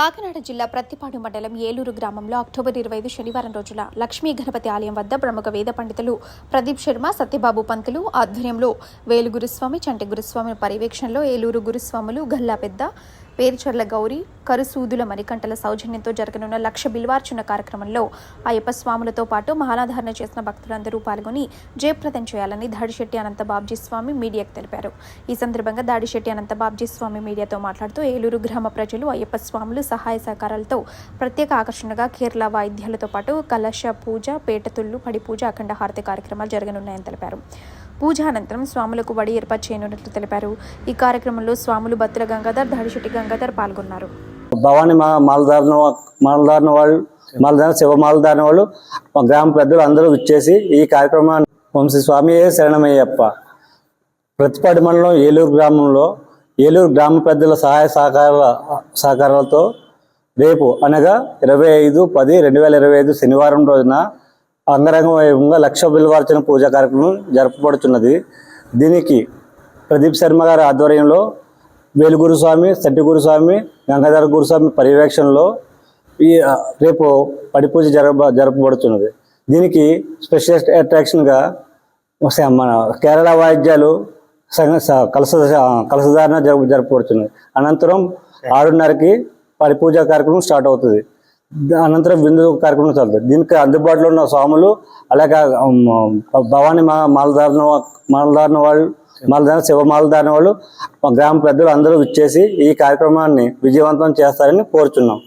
కాకినాడ జిల్లా ప్రత్తిపాడు మండలం ఏలూరు గ్రామంలో అక్టోబర్ ఇరవై ఐదు శనివారం రోజున లక్ష్మీ గణపతి ఆలయం వద్ద ప్రముఖ వేద పండితులు ప్రదీప్ శర్మ సత్యబాబు పంతులు ఆధ్వర్యంలో వేలు గురుస్వామి చంటి గురుస్వామి పర్యవేక్షణలో ఏలూరు గురుస్వాములు గల్లా పెద్ద పేరుచర్ల గౌరి కరుసూదుల మణికంఠల సౌజన్యంతో జరగనున్న లక్ష బిల్వార్చున్న కార్యక్రమంలో అయ్యప్ప స్వాములతో పాటు మహానాధారణ చేసిన భక్తులందరూ పాల్గొని జయప్రదం చేయాలని దాడిశెట్టి అనంత బాబ్జీ స్వామి మీడియాకు తెలిపారు. ఈ సందర్భంగా దాడిశెట్టి అనంత బాబ్జీ స్వామి మీడియాతో మాట్లాడుతూ ఏలూరు గ్రామ ప్రజలు అయ్యప్ప స్వాములు సహాయ సహకారాలతో ప్రత్యేక ఆకర్షణగా కేరళ వాయిద్యాలతో పాటు కలశ పూజ పేటతుళ్ళు పడి పూజ అఖండ హారతి కార్యక్రమాలు జరగనున్నాయని తెలిపారు. పూజ అనంతరం స్వాములకు వడి ఏర్పాటు చేయనున్నట్లు తెలిపారు. ఈ కార్యక్రమంలో స్వాములు బత్తుల గంగాధర్ దాడిశెట్టి గంగాధర్ పాల్గొన్నారు. భవాని మా మాలధారణ మాలధారణ వాళ్ళు మాలధారణ శివ మాలధారణ వాళ్ళు మా గ్రామ పెద్దలు అందరూ ఇచ్చేసి ఈ కార్యక్రమాన్ని వంశీ స్వామియే శరణమయ్యప్ప. ప్రతిపాటి మండలం ఏలూరు గ్రామంలో ఏలూరు గ్రామ పెద్దల సహాయ సహకారాల సహకారాలతో రేపు అనగా ఇరవై ఐదు పది రెండు వేల ఇరవై ఐదు శనివారం రోజున అంగరంగ వైభవంగా లక్ష బిల్వార్చన పూజా కార్యక్రమం జరపబడుతున్నది. దీనికి ప్రదీప్ శర్మ గారి ఆధ్వర్యంలో వేలుగురు స్వామి సట్టి స్వామి గంగాధర గురుస్వామి పర్యవేక్షణలో ఈ రేపు పడి పూజ జరప జరపబడుతున్నది. దీనికి స్పెషల్ అట్రాక్షన్గా మన కేరళ వాయిద్యాలు కలస కలసధారణ జరప జరపబడుతున్నది. అనంతరం ఆరున్నరకి పడి పూజ కార్యక్రమం స్టార్ట్ అవుతుంది. అనంతరం విందు కార్యక్రమం జరుగుతుంది. దీనికి అందుబాటులో ఉన్న స్వాములు అలాగే భవానీ భవాని మాలధారణ మాలధారణ వాళ్ళు మాలధారణ శివ మాలధారణ వాళ్ళు మా గ్రామ పెద్దలు అందరూ ఇచ్చేసి ఈ కార్యక్రమాన్ని విజయవంతం చేస్తారని కోరుచున్నాం.